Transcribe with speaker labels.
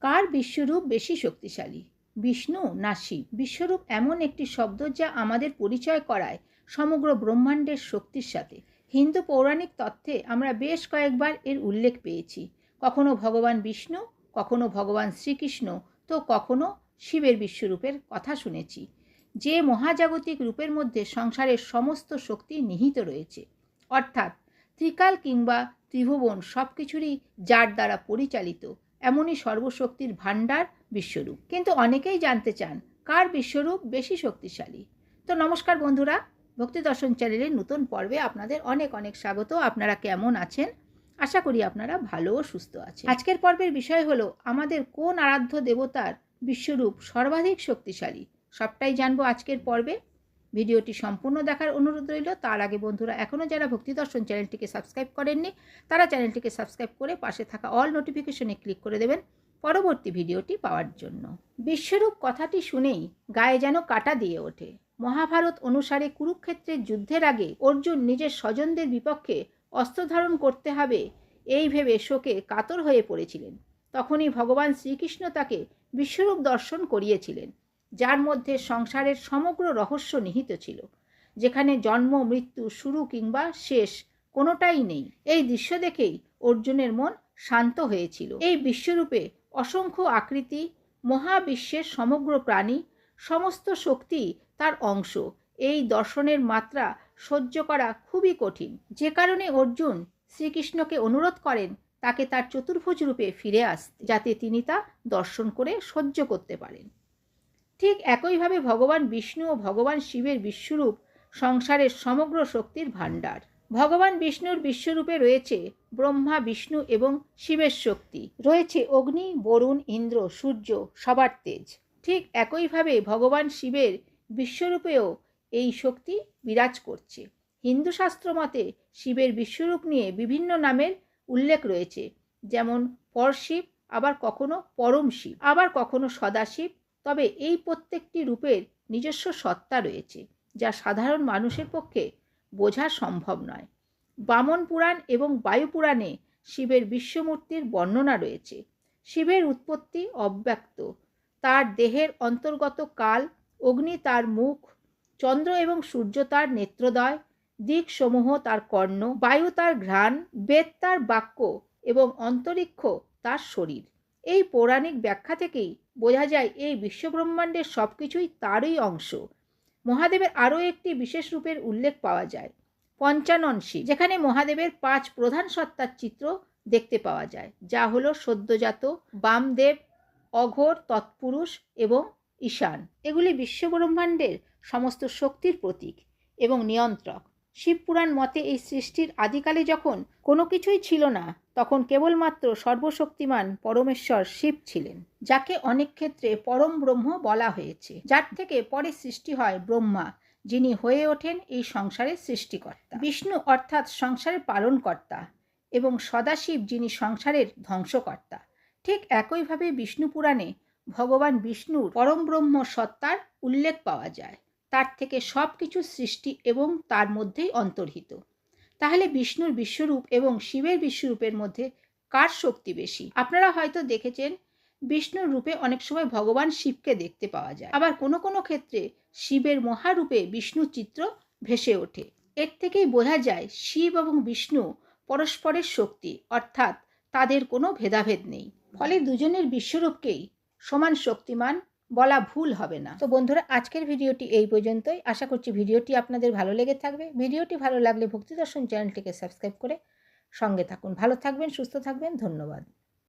Speaker 1: কার বিশ্বরূপ বেশি শক্তিশালী? বিষ্ণু না শিব? বিশ্বরূপ এমন একটি শব্দ যা আমাদের পরিচয় করায় সমগ্র ব্রহ্মাণ্ডের শক্তির সাথে। হিন্দু পৌরাণিক তত্ত্বে আমরা বেশ কয়েকবার এর উল্লেখ পেয়েছি। কখনো ভগবান বিষ্ণু, কখনো ভগবান শ্রীকৃষ্ণ, তো কখনো শিবের বিশ্বরূপের কথা শুনেছি। যে মহাজাগতিক রূপের মধ্যে সংসারের সমস্ত শক্তি নিহিত রয়েছে। অর্থাৎ ত্রিকাল কিংবা ত্রিভুবন সব কিছুরই যার দ্বারা পরিচালিত এমনই সর্বশক্তির ভাণ্ডার বিশ্বরূপ। কিন্তু অনেকেই জানতে চান, কার বিশ্বরূপ বেশি শক্তিশালী? তো নমস্কার বন্ধুরা, ভক্তি দর্শন চ্যানেলের নতুন পর্বে আপনাদের অনেক অনেক স্বাগত। আপনারা কেমন আছেন? আশা করি আপনারা ভালো ও সুস্থ আছেন। আজকের পর্বের বিষয় হলো, আমাদের কোন আরাধ্য দেবতার বিশ্বরূপ সর্বাধিক শক্তিশালী? সবটাই জানব আজকের পর্বে। ভিডিওটি সম্পূর্ণ দেখার অনুরোধ রইল। তার আগে বন্ধুরা এখনও যারা ভক্তি দর্শন চ্যানেলটিকে সাবস্ক্রাইব করেননি, তারা চ্যানেলটিকে সাবস্ক্রাইব করে পাশে থাকা অল নোটিফিকেশনে ক্লিক করে দেবেন পরবর্তী ভিডিওটি পাওয়ার জন্য। বিশ্বরূপ কথাটি শুনেই গায়ে যেন কাটা দিয়ে ওঠে। মহাভারত অনুসারে কুরুক্ষেত্রের যুদ্ধের আগে অর্জুন নিজের স্বজনদের বিপক্ষে অস্ত্র ধারণ করতে হবে এই ভেবে শোকে কাতর হয়ে পড়েছিলেন। তখনই ভগবান শ্রীকৃষ্ণ তাকে বিশ্বরূপ দর্শন করিয়েছিলেন। যার মধ্যে সংসারের সমগ্র রহস্য নিহিত ছিল, যেখানে জন্ম, মৃত্যু, শুরু কিংবা শেষ কোনোটাই নেই। এই দৃশ্য দেখেই অর্জুনের মন শান্ত হয়েছিল। এই বিশ্বরূপে অসংখ্য আকৃতি, মহাবিশ্বের সমগ্র প্রাণী, সমস্ত শক্তি তার অংশ। এই দর্শনের মাত্রা সহ্য করা খুবই কঠিন। যে কারণে অর্জুন শ্রীকৃষ্ণকে অনুরোধ করেন তাকে তার চতুর্ভুজ রূপে ফিরে আসতে, যাতে তিনি তা দর্শন করে সহ্য করতে পারেন। ঠিক একইভাবে ভগবান বিষ্ণু ও ভগবান শিবের বিশ্বরূপ সংসারের সমগ্র শক্তির ভাণ্ডার। ভগবান বিষ্ণুর বিশ্বরূপে রয়েছে ব্রহ্মা, বিষ্ণু এবং শিবের শক্তি। রয়েছে অগ্নি, বরুণ, ইন্দ্র, সূর্য, সবার তেজ। ঠিক একইভাবে ভগবান শিবের বিশ্বরূপেও এই শক্তি বিরাজ করছে। হিন্দু শাস্ত্র মতে শিবের বিশ্বরূপ নিয়ে বিভিন্ন নামের উল্লেখ রয়েছে। যেমন পরশিব, আবার কখনো পরম শিব আবার কখনো সদাশিব তবে এই প্রত্যেকটি রূপের নিজস্ব সত্তা রয়েছে, যা সাধারণ মানুষের পক্ষে বোঝা সম্ভব নয়। বামন পুরাণ এবং বায়ু পুরাণে শিবের বিশ্বমূর্তির বর্ণনা রয়েছে। শিবের উৎপত্তি অব্যক্ত। তার দেহের অন্তর্গত কাল, অগ্নি তার মুখ, চন্দ্র এবং সূর্য তার নেত্রদয়, দিকসমূহ তার কর্ণ, বায়ু তার ঘ্রাণ, বেদ তার বাক্য এবং অন্তরিক্ষ তার শরীর। এই পৌরাণিক ব্যাখ্যা থেকেই বোঝা যায় এই বিশ্বব্রহ্মাণ্ডের সব কিছুই তারই অংশ। মহাদেবের আরও একটি বিশেষ রূপের উল্লেখ পাওয়া যায় পঞ্চানন শিব যেখানে মহাদেবের পাঁচ প্রধান সত্তার চিত্র দেখতে পাওয়া যায়, যা হলো সদ্যজাত, বামদেব, অঘোর, তৎপুরুষ এবং ঈশান। এগুলি বিশ্বব্রহ্মাণ্ডের সমস্ত শক্তির প্রতীক এবং নিয়ন্ত্রক। শিবপুরাণ মতে এই সৃষ্টির আদিকালে যখন কোনো কিছুই ছিল না, তখন কেবলমাত্র সর্বশক্তিমান পরমেশ্বর শিব ছিলেন, যাকে অনেক ক্ষেত্রে পরম ব্রহ্ম বলা হয়েছে। যার থেকে পরে সৃষ্টি হয় ব্রহ্মা, যিনি হয়ে ওঠেন এই সংসারের সৃষ্টিকর্তা। বিষ্ণু অর্থাৎ সংসারের পালনকর্তা এবং সদাশিব, যিনি সংসারের ধ্বংসকর্তা। ঠিক একইভাবে বিষ্ণু পুরাণে ভগবান বিষ্ণুর পরম ব্রহ্ম সত্তার উল্লেখ পাওয়া যায়। তার থেকে সব কিছু সৃষ্টি এবং তার মধ্যেই অন্তর্হিত। তাহলে বিষ্ণুর বিশ্বরূপ এবং শিবের বিশ্বরূপের মধ্যে কার শক্তি বেশি? আপনারা হয়তো দেখেছেন, বিষ্ণুর রূপে অনেক সময় ভগবান শিবকে দেখতে পাওয়া যায়। আবার কোনো কোনো ক্ষেত্রে শিবের মহারূপে বিষ্ণু চিত্র ভেসে ওঠে। এর থেকেই বোঝা যায়, শিব এবং বিষ্ণু পরস্পরের শক্তি, অর্থাৎ তাদের কোনো ভেদাভেদ নেই। ফলে দুজনের বিশ্বরূপকেই সমান শক্তিমান বলা ভুল হবে না। তো বন্ধুরা, আজকের ভিডিওটি এই পর্যন্তই। আশা করছি ভিডিওটি আপনাদের ভালো লেগে থাকবে। ভিডিওটি ভালো লাগলে ভক্তি দর্শন চ্যানেলটিকে সাবস্ক্রাইব করে সঙ্গে থাকুন। ভালো থাকবেন, সুস্থ থাকবেন। ধন্যবাদ।